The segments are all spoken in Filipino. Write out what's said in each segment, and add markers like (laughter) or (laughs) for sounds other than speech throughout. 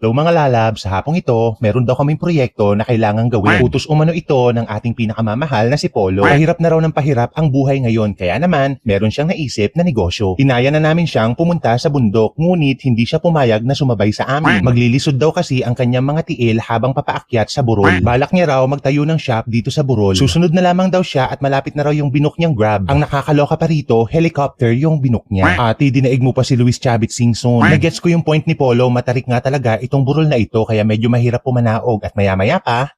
Hello mga lalab, sa hapong ito, meron daw kaming proyekto na kailangang gawin. Utos umano ito ng ating pinakamamahal na si Polo. Pahirap na raw ng pahirap ang buhay ngayon, kaya naman, meron siyang naisip na negosyo. Inaya na namin siyang pumunta sa bundok, ngunit hindi siya pumayag na sumabay sa amin. Maglilisod daw kasi ang kanyang mga tiil habang papaakyat sa burol. Balak niya raw magtayo ng shop dito sa burol. Susunod na lamang daw siya at malapit na raw yung binok niyang grab. Ang nakakaloka pa rito, helicopter yung binok niya. Ate, dinaig mo pa si Luis Chavit Singson. Nagets ko yung point ni Polo, matarik nga talaga itong burol na ito kaya medyo mahirap pumanaog at maya-maya pa,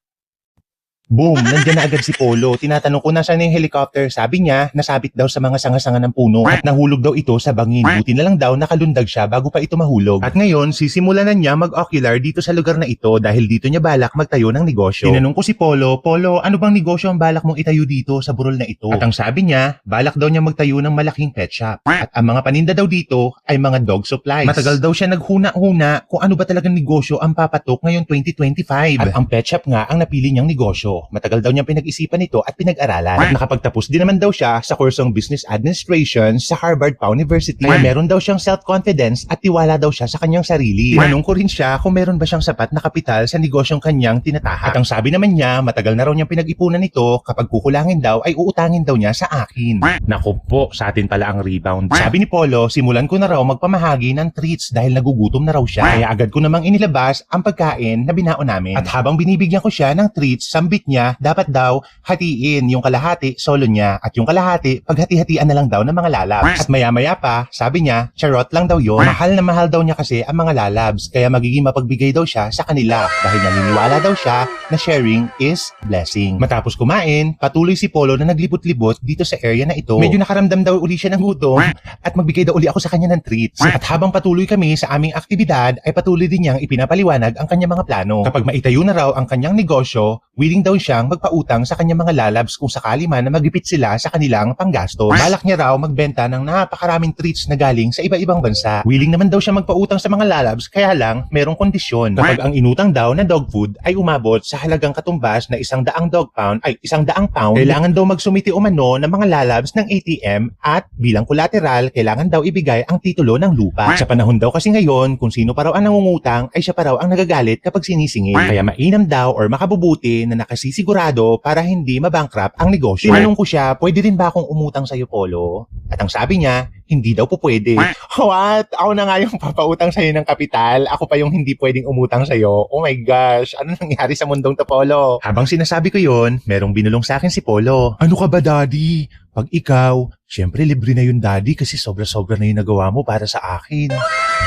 Boom! Nandiyan na agad si Polo. Tinatanong ko nasaan na yung helicopter. Sabi niya, nasabit daw sa mga sanga-sanga ng puno at nahulog daw ito sa bangin. Buti na lang daw nakalundag siya bago pa ito mahulog. At ngayon, sisimulan na niya mag-ocular dito sa lugar na ito dahil dito niya balak magtayo ng negosyo. Tinanong ko si Polo, Polo, ano bang negosyo ang balak mong itayo dito sa burol na ito? At ang sabi niya, balak daw niya magtayo ng malaking pet shop. At ang mga paninda daw dito ay mga dog supplies. Matagal daw siya naghuna-huna kung ano ba talagang negosyo ang papatok ngayon 2025. At ang pet shop nga ang napili niyang negosyo. Matagal daw niyang pinag-isipan ito at pinag-aralan. At nakapagtapos din naman daw siya sa kursong Business Administration sa Harvard Pa University. Kaya meron daw siyang self-confidence at tiwala daw siya sa kanyang sarili. Tinanong ko rin siya kung meron ba siyang sapat na kapital sa negosyong kanyang tinatahak. At ang sabi naman niya, matagal na raw niyang pinag-ipunan ito kapag kukulangin daw ay uutangin daw niya sa akin. Naku po, sa atin pala ang rebound. Sabi ni Polo, simulan ko na raw magpamahagi ng treats dahil nagugutom na raw siya. Kaya agad ko namang inilabas ang pagkain na binao namin. At habang binibigyan ko siya ng treats, sambit niya, dapat daw hatiin yung kalahati solo niya at yung kalahati paghati-hatian na lang daw ng mga lalabs. At maya-maya pa, sabi niya, charot lang daw yon. Mahal na mahal daw niya kasi ang mga lalabs kaya magiging mapagbigay daw siya sa kanila dahil naniniwala daw siya na sharing is blessing. Matapos kumain, patuloy si Polo na naglibot-libot dito sa area na ito. Medyo nakaramdam daw uli siya ng gutom at magbigay daw uli ako sa kanya ng treats. At habang patuloy kami sa aming aktibidad ay patuloy din niyang ipinapaliwanag ang kanyang mga plano. Kapag maitayo na raw ang kanyang negosyo, willing daw siyang magpautang sa kanyang mga lalabs kung sakali man na magipit sila sa kanilang panggastos. Balak niya raw magbenta ng napakaraming treats na galing sa iba-ibang bansa. Willing naman daw siya magpautang sa mga lalabs kaya lang merong kondisyon. Kapag ang inutang daw na dog food ay umabot sa halagang katumbas na isang daang dog pound ay isang daang pound, kailangan daw magsumiti umano ng mga lalabs ng ATM at bilang collateral kailangan daw ibigay ang titulo ng lupa. Sa panahon daw kasi ngayon, kung sino pa raw ang nangungutang ay siya pa raw ang nagagalit kapag sinisingil. Kaya mainam daw or makabubuti na nakasisigurado para hindi mabankrupt ang negosyo. Tinanong ko siya, pwede rin ba akong umutang sa'yo, Polo? At ang sabi niya, hindi daw po pwede. (laughs) What? Ako na nga yung papautang sa'yo ng kapital. Ako pa yung hindi pwedeng umutang sa'yo. Oh my gosh, ano nangyari sa mundong to, Polo? Habang sinasabi ko yon, merong binulong sa akin si Polo. Ano ka ba, Daddy? Pag ikaw, syempre libre na yun, Daddy, kasi sobra-sobra na yung nagawa mo para sa akin.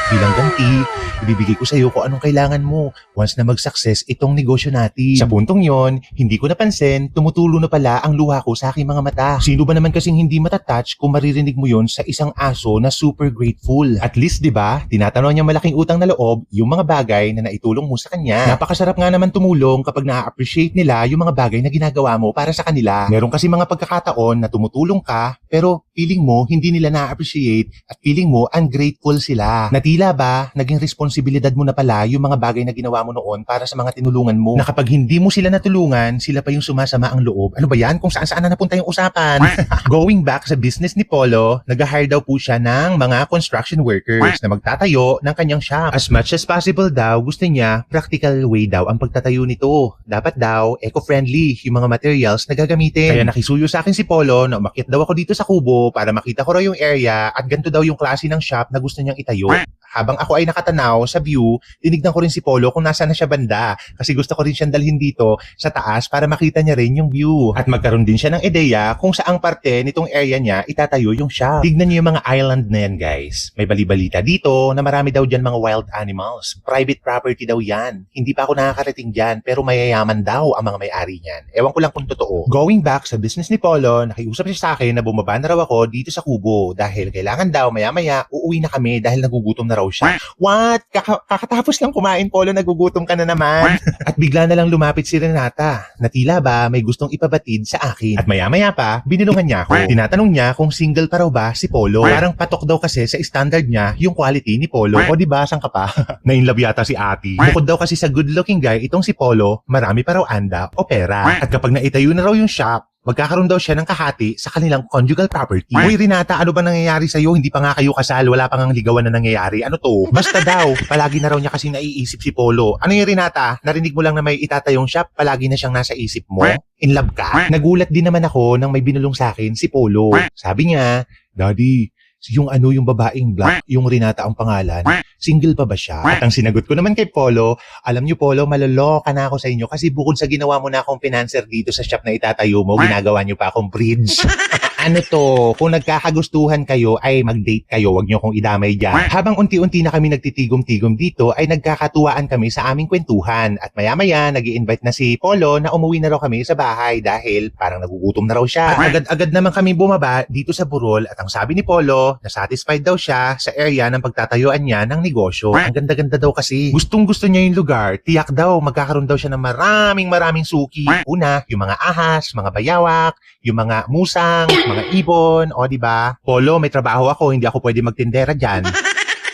Bilang ganti, ibibigay ko sa iyo kung anong kailangan mo once na mag-success itong negosyo natin. Sa puntong yon, hindi ko napansin, tumutulo na pala ang luha ko sa aking mga mata. Sino ba naman kasing hindi matatouch kung maririnig mo yon sa isang aso na super grateful? At least, di ba, tinatanong niya malaking utang na loob yung mga bagay na naitulong mo sa kanya. Napakasarap nga naman tumulong kapag na-appreciate nila yung mga bagay na ginagawa mo para sa kanila. Meron kasi mga pagkakataon na tumutulong ka, pero feeling mo hindi nila na-appreciate at feeling mo ungrateful sila. Na tila ba, naging responsibilidad mo na pala yung mga bagay na ginawa mo noon para sa mga tinulungan mo. Na kapag hindi mo sila natulungan, sila pa yung sumasama ang loob. Ano ba yan? Kung saan saan na napunta yung usapan. (laughs) Going back sa business ni Polo, nag-hire daw po siya ng mga construction workers na magtatayo ng kanyang shop. As much as possible daw, gusto niya, practical way daw ang pagtatayo nito. Dapat daw, eco-friendly yung mga materials na gagamitin. Kaya nakisuyo sa akin si Polo na umakyat daw ako dito sa kubo para makita ko raw yung area at ganito daw yung klase ng shop na gusto niyang itayo. Habang ako ay nakatanaw sa view, tinignan ko rin si Polo kung nasa na siya banda kasi gusto ko rin siyang dalhin dito sa taas para makita niya rin yung view. At magkaroon din siya ng ideya kung saang parte nitong area niya itatayo yung shop. Tignan niyo yung mga island na yan guys. May balibalita dito na marami daw dyan mga wild animals. Private property daw yan. Hindi pa ako nakakarating dyan pero mayayaman daw ang mga may-ari niyan. Ewan ko lang kung totoo. Going back sa business ni Polo, nakiusap siya sa akin na bumaba na raw ako dito sa kubo dahil kailangan daw maya-maya uuwi na kami dahil nagugutom na raw siya. What? Kaka- kakatapos lang kumain, Polo, nagugutom ka na naman. (laughs) At bigla na lang lumapit si Renata na tila ba may gustong ipabatid sa akin. At maya-maya pa, binilungan niya ako. Tinatanong niya kung single pa raw ba si Polo. Parang patok daw kasi sa standard niya yung quality ni Polo. O di ba, saan ka pa? (laughs) Nainlove yata si Ati. Bukod daw kasi sa good-looking guy, itong si Polo, marami pa raw anda o pera. At kapag naitayo na raw yung shop, magkakaroon daw siya ng kahati sa kanilang conjugal property. Uy, Renata, ano ba nangyayari sa'yo? Hindi pa nga kayo kasal, wala pang ang ligawan na nangyayari. Ano to? Basta daw, (laughs) palagi na raw niya kasi naiisip si Polo. Ano yung Renata? Narinig mo lang na may itatayong shop, palagi na siyang nasa isip mo? In love ka? Nagulat din naman ako nang may binulong sa akin si Polo. Sabi niya, Daddy, yung ano yung babaeng black, yung Renata ang pangalan, single pa ba siya? At ang sinagot ko naman kay Polo, alam niyo Polo, maloloka na ako sa inyo kasi bukod sa ginawa mo na akong financer dito sa shop na itatayo mo, ginagawa niyo pa akong bridge. (laughs) ano to, kung nagkakagustuhan kayo ay mag-date kayo, wag niyo kong idamay dyan. Habang unti-unti na kami nagtitigom-tigom dito ay nagkakatuwaan kami sa aming kwentuhan at maya-maya nag invite na si Polo na umuwi na raw kami sa bahay dahil parang nagugutom na raw siya. Agad-agad naman kami bumaba dito sa Burol at ang sabi ni Polo na satisfied daw siya sa area ng pagtatayuan niya ng negosyo. Ang ganda-ganda daw kasi. Gustong gusto niya yung lugar, tiyak daw magkakaroon daw siya ng maraming maraming suki. Una, yung mga ahas, mga bayawak, yung mga musang, mga ibon, o di ba? Polo, may trabaho ako, hindi ako pwede magtindera diyan. (laughs)